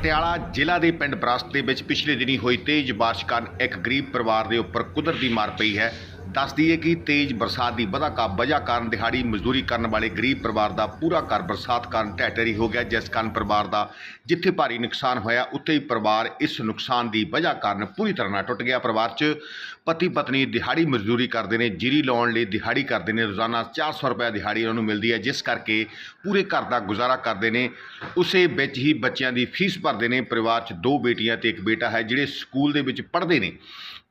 ਪਟਿਆਲਾ ਜ਼ਿਲ੍ਹਾ ਦੇ ਪਿੰਡ ਬਰਾਸਤ ਦੇ ਵਿੱਚ ਪਿਛਲੇ ਦਿਨੀ ਹੋਈ ਤੇਜ਼ ਬਾਰਿਸ਼ ਕਾਰਨ ਇੱਕ ਗਰੀਬ ਪਰਿਵਾਰ ਦੇ ਉੱਪਰ ਕੁਦਰਤੀ ਮਾਰ ਪਈ ਹੈ। ਦੱਸਦੀ ਹੈ ਕਿ ਤੇਜ਼ ਬਰਸਾਤ ਦੀ ਵਧਾ ਕਾ ਵਜ੍ਹਾ ਕਾਰਨ ਦਿਹਾੜੀ ਮਜ਼ਦੂਰੀ ਕਰਨ ਵਾਲੇ ਗਰੀਬ ਪਰਿਵਾਰ ਦਾ ਪੂਰਾ ਘਰ ਬਰਸਾਤ ਕਾਰਨ ਢਹਿ ਢੇਰੀ ਹੋ ਗਿਆ, ਜਿਸ ਕਾਰਨ ਪਰਿਵਾਰ ਦਾ ਜਿੱਥੇ ਭਾਰੀ ਨੁਕਸਾਨ ਹੋਇਆ, ਉੱਥੇ ਹੀ ਪਰਿਵਾਰ ਇਸ ਨੁਕਸਾਨ ਦੀ ਵਜ੍ਹਾ ਕਾਰਨ ਪੂਰੀ ਤਰ੍ਹਾਂ ਨਾਲ ਟੁੱਟ ਗਿਆ। ਪਰਿਵਾਰ 'ਚ ਪਤੀ ਪਤਨੀ ਦਿਹਾੜੀ ਮਜ਼ਦੂਰੀ ਕਰਦੇ ਨੇ, ਜੀਰੀ ਲਾਉਣ ਲਈ ਦਿਹਾੜੀ ਕਰਦੇ ਨੇ, ਰੋਜ਼ਾਨਾ 400 ਰੁਪਏ ਦਿਹਾੜੀ ਉਹਨਾਂ ਨੂੰ ਮਿਲਦੀ ਹੈ, ਜਿਸ ਕਰਕੇ ਪੂਰੇ ਘਰ ਦਾ ਗੁਜ਼ਾਰਾ ਕਰਦੇ ਨੇ। ਉਸੇ ਵਿੱਚ ਹੀ ਬੱਚਿਆਂ ਦੀ ਫੀਸ ਭਰਦੇ ਨੇ। ਪਰਿਵਾਰ 'ਚ ਦੋ ਬੇਟੀਆਂ ਤੇ ਇੱਕ ਬੇਟਾ ਹੈ, ਜਿਹੜੇ ਸਕੂਲ ਦੇ ਵਿੱਚ ਪੜ੍ਹਦੇ ਨੇ।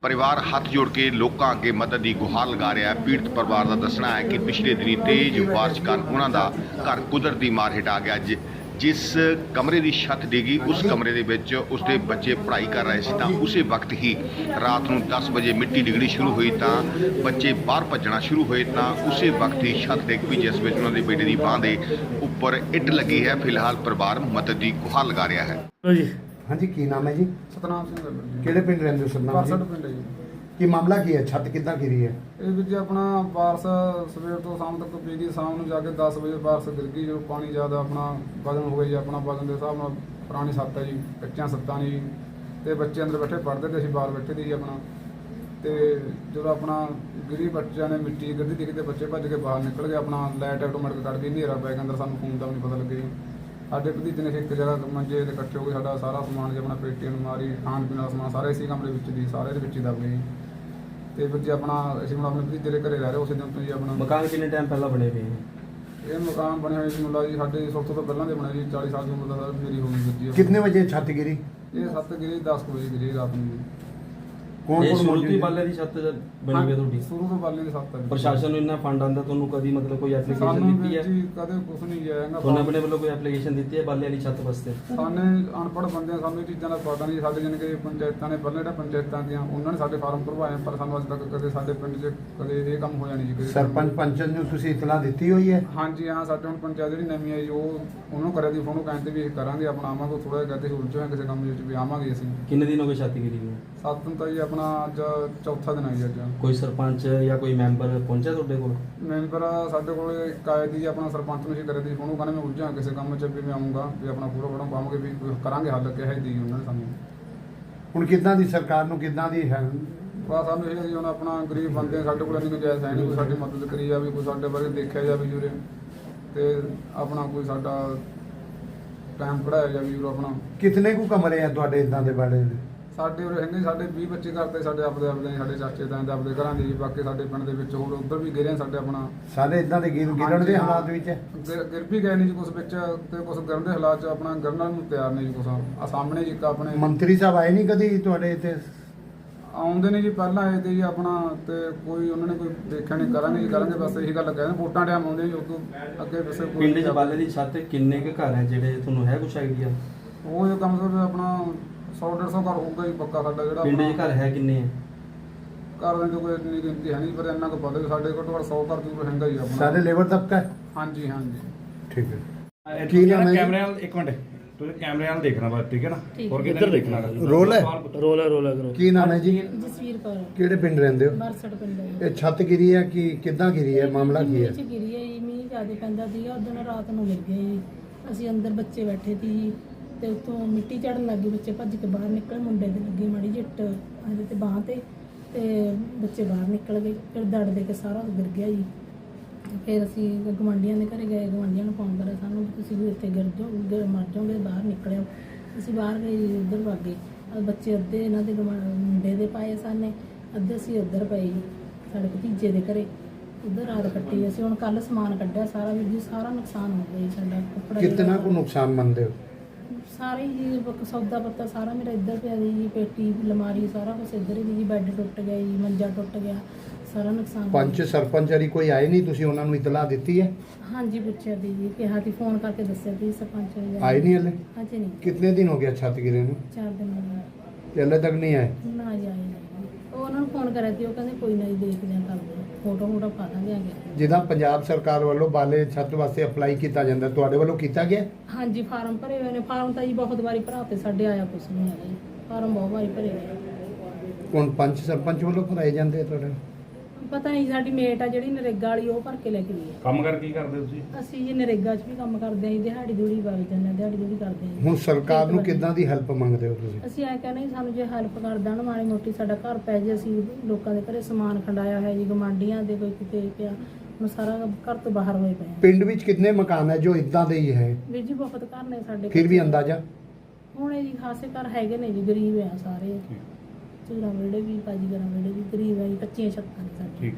ਪਰਿਵਾਰ ਹੱਥ ਜੋੜ ਕੇ ਲੋਕਾਂ ਅੱਗੇ ਮਦਦ ਦੀ ਗੁਹਾਰ ਲਗਾ ਰਿਹਾ ਹੈ। ਪੀੜਤ ਪਰਿਵਾਰ ਦਾ ਦੱਸਣਾ ਹੈ ਕਿ ਪਿਛਲੇ ਦਿਨੀ ਤੇਜ਼ ਬਾਰਿਸ਼ ਕਾਰਨ ਉਹਨਾਂ ਦਾ ਘਰ ਕੁਦਰਤੀ ਮਾਰ ਹੇਠ ਆ ਗਿਆ ਜਿ- ਜਿਸ ਕਮਰੇ ਦੀ ਛੱਤ ਡਿੱਗੀ, ਉਸ ਕਮਰੇ ਦੇ ਵਿੱਚ ਉਸਦੇ ਬੱਚੇ ਪੜ੍ਹਾਈ ਕਰ ਰਹੇ ਸੀ ਤਾਂ ਉਸੇ ਵਕਤ ਹੀ ਰਾਤ ਨੂੰ 10 ਵਜੇ ਮਿੱਟੀ ਡਿੱਗਣੀ ਸ਼ੁਰੂ ਹੋਈ ਤਾਂ ਬੱਚੇ ਬਾਹਰ ਭੱਜਣਾ ਸ਼ੁਰੂ ਹੋਏ ਤਾਂ ਉਸੇ ਵਕਤ ਹੀ ਛੱਤ ਡਿੱਗ ਪਈ, ਜਿਸ ਵਿੱਚ ਉਹਨਾਂ ਦੇ ਬੇਟੇ ਦੀ ਬਾਂਹ ਦੇ ਉੱਪਰ ਇੱਟ ਲੱਗੀ ਹੈ। ਫਿਲਹਾਲ ਪਰਿਵਾਰ ਮਦਦ ਦੀ ਗੁਹਾਰ ਲਗਾ ਰਿਹਾ ਹੈ। ਲੋ ਜੀ। ਹਾਂਜੀ ਕੀ ਨਾਮ ਹੈ ਜੀ? ਸਤਨਾਮ ਸਿੰਘ ਜੀ। ਕਿਹੜੇ ਪਿੰਡ ਰਹਿੰਦੇ ਹੋ ਬਾਰਸਟ ਜੀ? ਪਿੰਡ ਹੈ ਜੀ। ਕੀ ਮਾਮਲਾ ਕੀ ਹੈ? ਛੱਤ ਕਿੱਦਾਂ ਗਿਰੀ ਹੈ? ਇਹ ਵਿੱਚ ਆਪਣਾ ਬਾਰਸ ਸਵੇਰ ਤੋਂ ਸ਼ਾਮ ਤੱਕ ਪੀ ਗਈ ਸ਼ਾਮ ਨੂੰ ਜਾ ਕੇ 10 ਵਜੇ ਬਾਰਸ ਗਿਰ ਗਈ। ਜਦੋਂ ਪਾਣੀ ਜ਼ਿਆਦਾ ਆਪਣਾ ਵਜ਼ਨ ਹੋ ਗਿਆ ਜੀ ਆਪਣਾ ਵਜ਼ਨ ਦੇ ਹਿਸਾਬ ਨਾਲ ਪੁਰਾਣੀ ਛੱਤ ਹੈ ਜੀ। ਕੱਚੀਆਂ ਸੱਤਾਂ ਨੇ ਜੀ। ਤੇ ਬੱਚੇ ਅੰਦਰ ਬੈਠੇ ਪੜ੍ਹਦੇ ਤੇ ਅਸੀਂ ਬਾਹਰ ਬੈਠੇ ਸੀ ਜੀ ਆਪਣਾ। ਤੇ ਜਦੋਂ ਆਪਣਾ ਗਿਰੀ ਬੱਚਿਆਂ ਨੇ ਮਿੱਟੀ ਗਿਰਦੀ ਦਿਖੀ ਤੇ ਬੱਚੇ ਭੱਜ ਕੇ ਬਾਹਰ ਨਿਕਲ ਗਏ। ਆਪਣਾ ਲਾਈਟ ਆਟੋਮੈਟਿਕ ਕੱਢ ਗਈ ਹਨੇਰਾ ਪੈ ਗਿਆ। ਅੰਦਰ ਸਾਨੂੰ ਫੋਨ ਦਾ ਵੀ ਨਹੀਂ ਪਤਾ ਲੱਗਿਆ ਜੀ। ਸਾਡੇ ਭਤੀਜੇ ਨੇ ਇੱਕ ਜਗ੍ਹਾ ਮੰਜੇ ਤੇ ਇਕੱਠੇ ਹੋ ਕੇ ਸਾਡਾ ਸਾਰਾ ਸਮਾਨ ਜਿਹਾ ਆਪਣਾ ਪੇਟੀ ਅਲਮਾਰੀ ਖਾਣ ਪੀਣ ਦਾ ਸਮਾਨ ਸਾਰੇ ਇਸੇ ਕਮਰੇ ਵਿੱਚ ਦੀ ਸਾਰੇ ਦੇ ਵਿੱਚ ਹੀ ਦਬ ਗਏ ਜੀ। ਤੇ ਫਿਰ ਜੀ ਆਪਣਾ ਅਸੀਂ ਹੁਣ ਆਪਣੇ ਭਤੀਜੇ ਦੇ ਘਰੇ ਰਹਿ ਰਹੇ ਉਸੇ ਦਿਨ ਤੋਂ ਜੀ ਆਪਣਾ ਮਕਾਨ ਕਿੰਨੇ ਟਾਈਮ ਪਹਿਲਾਂ ਬਣੇ ਪਏ ਨੇ? ਇਹ ਮਕਾਨ ਬਣਿਆ ਹੋਇਆ ਜੀ ਮੁੰਡਾ ਜੀ ਸਾਡੇ ਸਭ ਤੋਂ ਪਹਿਲਾਂ ਦੇ ਬਣਿਆ ਜੀ 40 ਸਾਲ ਦੀ ਉਮਰ ਦਾ ਸਰ ਮੇਰੀ ਹੋ ਗਈ ਜੀ। ਕਿੰਨੇ ਵਜੇ ਛੱਤ ਗਿਰੀ? ਇਹ ਸੱਤ ਗਿਰੀ 10 ਵਜੇ ਗਿਰੀ ਰਾਤ ਨੂੰ ਜੀ। ਕੌਣ ਇਹ ਕੌਣ ਸ਼ੁਰੂ ਤੋਂ ਹੀ ਮੌਜੂਦ ਬਾਲੇ ਦੀ ਛੱਤ ਬਣੀ ਹੋਈ ਹੈ ਤੁਹਾਡੀ। ਸ਼ੁਰੂ ਤੋਂ ਬਾਲੇ ਦੀ ਸੱਤ ਹੈ ਜੀ। ਪ੍ਰਸ਼ਾਸਨ ਨੂੰ ਇੰਨਾ ਫੰਡ ਆਂਦਾ ਤੁਹਾਨੂੰ ਕਦੀ ਮਤਲਬ ਕੋਈ ਐਪਲੀਕੇਸ਼ਨ ਸਾਨੂੰ ਦਿੱਤੀ ਹੈ? ਜੀ ਕਦੇ ਕੁਝ ਨਹੀਂ ਜਾਏਗਾ ਤੁਹਾਨੂੰ ਆਪਣੇ ਵੱਲੋਂ ਕੋਈ ਐਪਲੀਕੇਸ਼ਨ ਦਿੱਤੀ ਹੈ ਬਾਲੇ ਵਾਲੀ ਛੱਤ ਵਾਸਤੇ? ਸਾਨੇ ਅਨਪੜ੍ਹ ਬੰਦੇ ਸਾਨੂੰ ਇਹ ਚੀਜ਼ਾਂ ਦਾ ਪਤਾ ਨਹੀਂ ਸਾਡੇ ਜਾਣੀ ਕਿ ਪੰਚਾਇਤਾਂ ਨੇ ਪਹਿਲਾਂ ਜਿਹੜਾ ਪੰਚਾਇਤਾਂ ਦੀਆਂ ਉਹਨਾਂ ਨੇ ਸਾਡੇ ਫਾਰਮ ਭਰਵਾਏ ਆ, ਪਰ ਸਾਨੂੰ ਅੱਜ ਤੱਕ ਕਦੇ ਸਾਡੇ ਪਿੰਡ 'ਚ ਕਦੇ ਇਹ ਕੰਮ ਹੋਇਆ ਨਹੀਂ ਜੀ ਕਦੇ ਸਰਪੰਚ ਪੰਚਨ ਨੂੰ ਤੁਸੀਂ ਇਤਲਾਹ ਦਿੱਤੀ ਹੋਈ ਹੈ? ਹਾਂਜੀ ਹਾਂ ਸਾਡੇ ਹੁਣ ਪੰਚਾਇਤ ਜਿਹੜੀ ਨਵੀਂ ਆਈ ਉਹ ਉਹਨੂੰ ਕਰਿਆ ਦੀ ਫੋਨ ਉਹ ਕਹਿੰਦੇ ਵੀ ਇਹ ਕਰਾਂਗੇ ਆਪਣਾ ਆਵਾਂਗੇ ਥੋੜਾ ਜਿਹਾ ਕਹਿੰਦੇ ਉਲਝੇ ਹੋਏ ਕਿਸੇ ਕੰਮ ਵਿੱਚ ਵੀ ਆਵਾਂਗੇ ਅਸੀਂ। ਕਿੰਨੇ ਦਿਨ ਹੋ ਗਏ ਛੱਤ ਗਿਰੀ ਨੂੰ ਸੱਤ ਨੂੰ ਤਾਂ ਜੀ ਆਪਣਾ ਅੱਜ ਚੌਥਾ ਦਿਨ ਆ ਜੀ ਅੱਜ। ਕੋਈ ਸਰਪੰਚ ਜਾਂ ਕੋਈ ਮੈਂਬਰ ਪਹੁੰਚਿਆ ਤੁਹਾਡੇ ਕੋਲ? ਮੈਂਬਰ ਸਾਡੇ ਕੋਲ ਇੱਕ ਆਏ ਦੀ ਜੀ ਆਪਣਾ ਸਰਪੰਚ ਨੂੰ ਸੀ ਕਰਿਆ ਦੀ ਫੋਨ ਉਹ ਕਹਿੰਦੇ ਮੈਂ ਉਲਝਾਂ ਕਿਸੇ ਕੰਮ 'ਚ ਵੀ ਮੈਂ ਆਉਂਗਾ ਵੀ ਆਪਣਾ ਪੂਰਾ ਪੜਾ ਪਾਵਾਂਗੇ ਵੀ ਕੋਈ ਕਰਾਂਗੇ ਹੱਲ ਕਿਹਾ ਦੀ ਉਹਨਾਂ ਨੇ ਸਾਨੂੰ ਹੁਣ ਕਿੱਦਾਂ ਦੀ ਸਰਕਾਰ ਨੂੰ ਕਿੱਦਾਂ ਦੀ ਹੈ? ਬਸ ਸਾਨੂੰ ਇਹ ਜੀ ਹੁਣ ਆਪਣਾ ਗਰੀਬ ਬੰਦੇ ਆ, ਸਾਡੇ ਕੋਲ ਇੰਨੀ ਗੁੰਜਾਇਸ਼ ਹੈ ਨਹੀਂ ਕੋਈ ਸਾਡੀ ਮਦਦ ਕਰੀ ਜਾਵੇ ਕੋਈ ਸਾਡੇ ਬਾਰੇ ਦੇਖਿਆ ਜਾਵੇ ਜੂਰੇ ਤੇ ਆਪਣਾ ਕੋਈ ਸਾਡਾ ਟਾਈਮ ਕਢਾਇਆ ਜਾਵੇ ਜੂਰੇ ਆਪਣਾ। ਕਿਤਨੇ ਕੁ ਕਮਰੇ ਆ ਤੁਹਾਡੇ ਇਦਾਂ ਦੇ ਬਾੜੇ ਦੇ ਸਾਡੇ ਉਰੇ ਹੈਗੇ ਸਾਡੇ 20 25 ਘਰ ਤੇ ਸਾਡੇ ਆਪਦੇ ਆਪਦੇ ਸਾਡੇ ਚਾਚੇ ਤਾਏ ਦੇ ਆਪਦੇ ਘਰਾਂ ਦੇ ਜੀ ਬਾਕੀ ਸਾਡੇ ਪਿੰਡ ਦੇ ਵਿੱਚ ਹੋਰ ਉੱਧਰ ਵੀ ਗਿਰੇ ਆ ਸਾਡੇ ਆਪਣਾ। ਸਾਰੇ ਇਦਾਂ ਦੇ ਗਿਰ ਗਿਰਨ ਦੇ ਹਾਲਾਤ ਵਿੱਚ? ਗਿਰ ਗਿਰ ਵੀ ਗਏ ਨੇ ਜੀ ਕੁਝ ਵਿੱਚ ਤੇ ਕੁਝ ਗਿਰਨ ਦੇ ਹਾਲਾਤ ਚ ਆਪਣਾ ਗਿਰਨ ਨੂੰ ਤਿਆਰ ਨੇ ਜੀ ਕੁਝ ਆ ਸਾਹਮਣੇ ਜੀ ਇੱਕ ਆਪਣੇ ਮੰਤਰੀ ਸਾਹਿਬ ਆਏ ਨਹੀਂ ਕਦੀ ਤੁਹਾਡੇ ਇੱਥੇ? ਆਉਂਦੇ ਨੇ ਜੀ ਪਹਿਲਾਂ ਆਏ ਤੇ ਜੀ ਆਪਣਾ ਤੇ ਕੋਈ ਉਹਨਾਂ ਨੇ ਕੋਈ ਦੇਖਿਆ ਨਹੀਂ ਕਰਾਂਗੇ ਜੀ ਕਰਾਂਗੇ ਬਸ ਇਹੀ ਗੱਲ ਕਹਿੰਦੇ ਵੋਟਾਂ ਟਾਈਮ ਆਉਂਦੇ ਜੀ ਉਦੋਂ ਅੱਗੇ ਵਸੇ ਕੋਈ ਪਿੰਡ 'ਚ ਬਾਲੇ ਦੀ ਛੱਤ ਤੇ ਕਿੰਨੇ ਕੁ ਘਰ ਹੈ ਜਿਹੜੇ ਤੁਹਾਨੂੰ ਹੈ ਕੁਛ ਆਈਡੀਆ ਉਹ ਜੋ ਕੰਮ ਸਰ ਆਪਣਾ 100 150 ਘਰ ਹੋਊਗਾ ਜੀ ਪੱਕਾ ਸਾਡਾ ਜਿਹੜਾ ਪਿੰਡ 'ਚ ਘਰ ਹੈ ਕਿੰਨੇ ਹੈ ਘਰ ਦੇ ਜੋ ਕੋਈ ਇੰਨੀ ਗਿਣਤੀ ਹੈ ਨਹੀਂ ਪਰ ਇੰਨਾ ਕੁ ਪਤਾ ਵੀ ਸਾਡੇ ਘੱਟੋ ਘੱਟ 100 ਘਰ ਜ਼ਰੂਰ ਹੈਗਾ ਜੀ ਆਪਣਾ। ਸਾਰੇ ਲੇਬਰ ਤਬਕਾ ਹੈ? ਹਾਂਜੀ ਹਾਂਜੀ। ਠੀਕ ਹੈ। ਕੀ ਨਾਮ ਹੈ ਜੀ? ਕੈਮਰੇ ਨਾਲ ਇੱਕ ਮਿੰਟ। ਤੁਸੀਂ ਕੈਮਰੇ ਨਾਲ ਦੇਖਣਾ ਬਸ ਠੀਕ ਹੈ ਨਾ? ਹੋਰ ਹੈ। ਕਿੱਧਰ ਦੇਖਣਾ? ਰੋਲ ਹੈ? ਰੋਲਾ ਰੋਲਾ ਕਰੋ ਕੀ ਨਾਮ ਹੈ ਜੀ? ਜਸਵੀਰ ਕੌਰ। ਕਿਹੜੇ ਪਿੰਡ ਰਹਿੰਦੇ ਹੋ? ਬਰਸਟ ਪਿੰਡ ਹੈ। ਇਹ ਛੱਤ ਗਿਰੀ ਹੈ ਕਿ ਕਿੱਦਾਂ ਗਿਰੀ ਹੈ? ਮਾਮਲਾ ਕੀ ਹੈ? ਮੀਂਹ 'ਚ ਗਿਰੀ ਹੈ ਜੀ, ਮੀਂਹ ਜ਼ਿਆਦਾ ਪੈਂਦਾ ਸੀਗਾ। ਉਦੋਂ ਰਾਤ ਨੂੰ ਗਿਰ ਗਿਆ ਜੀ ਅਸੀਂ ਅੰਦਰ ਬੱਚੇ ਬੈਠੇ ਸੀ। ਜੀ ਤੇ ਉੱਤੋਂ ਮਿੱਟੀ ਚੜਨ ਲੱਗੀ ਬੱਚੇ ਭੱਜ ਕੇ ਬਾਹਰ ਨਿਕਲੇ ਮੁੰਡੇ ਦੇ ਲੱਗੀ ਮਾੜੀ ਜਿੱਟ ਇਹਦੇ ਤੇ ਬਾਹ ਤੇ ਤੇ ਬੱਚੇ ਬਾਹਰ ਨਿਕਲ ਗਏ ਫਿਰ ਦੜ ਦੇ ਕੇ ਸਾਰਾ ਗਿਰ ਗਿਆ ਜੀ। ਫਿਰ ਅਸੀਂ ਗਵਾਂਡੀਆਂ ਦੇ ਘਰੇ ਗਏ ਗਵਾਂਡੀਆਂ ਨੂੰ ਫੋਨ ਕਰਿਆ ਸਾਨੂੰ ਤੁਸੀਂ ਵੀ ਇੱਥੇ ਗਿਰ ਜਾਓ ਮਰ ਜਾਓਗੇ ਬਾਹਰ ਨਿਕਲਿਓ। ਅਸੀਂ ਬਾਹਰ ਗਏ ਜੀ, ਉੱਧਰ ਵਗ ਗਏ। ਬੱਚੇ ਅੱਧੇ ਇਹਨਾਂ ਦੇ ਮੁੰਡੇ ਦੇ ਪਾਏ ਸਾਨੇ ਅੱਧੇ ਅਸੀਂ ਉੱਧਰ ਪਏ ਜੀ ਸਾਡੇ ਭਤੀਜੇ ਦੇ ਘਰੇ। ਉਧਰ ਰਾਤ ਕੱਟੀ ਅਸੀਂ ਹੁਣ ਕੱਲ ਸਮਾਨ ਕੱਢਿਆ ਸਾਰਾ ਵੀ ਸਾਰਾ ਨੁਕਸਾਨ ਹੋ ਗਿਆ ਜੀ ਸਾਡਾ ਕੱਪੜਾ ਕਿਤਨਾ ਜਿਹੜਾ- ਨੁਕਸਾਨ ਮੰਨਦੇ ਹੋ? ਸਾਰੇ ਹੀ ਬ- ਸੌਦਾ ਪੱਤਾ ਸਾਰਾ ਮੇਰਾ ਇੱਧਰ ਪਿਆ ਜੀ ਪੇਟੀ ਅਲਮਾਰੀ ਸਾਰਾ ਕੁਝ ਇੱਧਰ ਹੀ ਜੀ ਬੈੱਡ ਟੁੱਟ ਗਿਆ ਜੀ ਮੰਜਾ ਟੁੱਟ ਗਿਆ ਸਾਰਾ ਨੁਕਸਾਨ ਹੋ ਪੰਚ ਗਿਆ। ਸਰਪੰਚ ਹਰੀ ਕੋਈ ਆਏ ਨਹੀਂ ਤੁਸੀਂ ਉਹਨਾਂ ਨੂੰ ਇਤਲਾਹ ਦਿੱਤੀ ਹੈ? ਹਾਂਜੀ ਪੁੱਛਿਆ ਦੀ ਜੀ ਕਿਹਾ ਸੀ ਫੋਨ ਕਰਕੇ ਦੱਸਿਆ ਸੀ ਸਰਪੰਚ ਨੇ ਆਏ ਨਹੀਂ ਹਲੇ? ਹਾਂਜੀ ਨਹੀਂ। ਕਿੰਨੇ ਦਿਨ ਹੋ ਗਿਆ ਛੱਤ ਗਿਰੇ ਨੂੰ? ਚਾਰ ਦਿਨ ਹੋ ਗਏ। ਤੇ ਹਲੇ ਤੱਕ ਨਹੀਂ ਆਏ? ਨਾ ਜੀ ਆਏ ਨਹੀਂ। ਉਹ ਉਹਨਾਂ ਨੂੰ ਫੋਨ ਕਰਿਆ ਸੀ ਉਹ ਕਹਿੰਦੇ ਕੋਈ ਨਾ ਜੀ ਦੇਖਦੇ ਹਾਂ ਕਰਦੇ। ਫੋਟੋ ਫੋਟੋ ਪਾ ਦਾਂਗੇ ਆਗੇ ਜਿੱਦਾਂ ਪੰਜਾਬ ਸਰਕਾਰ ਵੱਲੋਂ ਬਾਲੇ ਛੱਤ ਵਾਸਤੇ ਅਪਲਾਈ ਕੀਤਾ ਜਾਂਦਾ ਤੁਹਾਡੇ ਵੱਲੋਂ ਕੀਤਾ ਗਿਆ? ਹਾਂਜੀ ਫਾਰਮ ਭਰੇ ਹੋਏ ਨੇ। ਫਾਰਮ ਤਾਂ ਜੀ ਬਹੁਤ ਵਾਰੀ ਭਰਾ ਤੇ ਸਾਡੇ ਆਇਆ ਕੁਛ ਨਹੀਂ ਆਇਆ ਜੀ। ਫਾਰਮ ਬਹੁਤ ਵਾਰੀ ਭਰੇ ਨੇ। ਹੁਣ ਪੰਚ ਸਰਪੰਚ ਵੱਲੋਂ ਭਰਾਏ ਜਾਂਦੇ ਆ ਤੁਹਾਡੇ? ਪਤਾ ਨਹੀਂ ਸਾਡੀ ਮੇਟ ਆ ਜਿਹੜੀ ਨਰੇਗਾ ਵਾਲੀ ਉਹ ਭਰ ਕੇ ਲੈ ਕੇ ਗਈ ਕੰਮ ਕਰ ਕੀ ਕਰਦੇ ਤੁਸੀਂ? ਅਸੀਂ ਜੀ ਨਰੇਗਾ 'ਚ ਵੀ ਕੰਮ ਕਰਦੇ ਆਂ ਜੀ ਦਿਹਾੜੀ ਦੂੜੀ ਵਗ ਜਾਂਦੇ ਹਾਂ ਦਿਹਾੜੀ ਦੂੜੀ ਕਰਦੇ ਆਂ ਜੀ। ਹੁਣ ਸਰਕਾਰ ਨੂੰ ਕਿੱਦਾਂ ਦੀ ਹੈਲਪ ਮੰਗਦੇ ਹੋ ਤੁਸੀਂ? ਅਸੀਂ ਐ ਕਹਿੰਦੇ ਜੀ ਸਾਨੂੰ ਜੇ ਹੈਲਪ ਕਰ ਦੇਣ ਮਾੜੀ ਮੋਟੀ ਸਾਡਾ ਘਰ ਪੈ ਜੇ ਅਸੀਂ ਲੋਕਾਂ ਦੇ ਘਰੇ ਸਮਾਨ ਖੰਡਾਇਆ ਹੈ ਜੀ ਗਮਾਂਡੀਆਂ ਦੇ ਕੋਈ ਕਿਤੇ ਪਿਆ ਹੁਣ ਸਾਰਾ ਘਰ ਤੋਂ ਬਾਹਰ ਹੋਏ ਪਏ ਆ। ਪਿੰਡ ਵਿੱਚ ਕਿੰਨੇ ਮਕਾਨ ਹੈ ਜੋ ਇਦਾਂ ਦੇ ਹੀ ਹੈ? ਵੀਰ ਜੀ ਬਹੁਤ ਘਰ ਨੇ ਸਾਡੇ ਫਿਰ ਵੀ ਅੰਦਾਜ਼ਾ? ਹੁਣ ਇਹ ਜੀ ਖਾਸੇ ਘਰ ਹੈਗੇ ਨੇ ਜੀ ਗਰੀਬ ਆ ਸਾਰੇ। ਚੂਰਾ ਵੇੜੇ ਵੀ ਪਾਜੀ ਗਰਾਂ ਵੇੜੇ ਵੀ ਗਰੀਬ ਆ ਜੀ, ਕੱਚੀਆਂ ਛੱਤਾਂ ਨੇ ਸਾਡੇ। ਠੀਕ।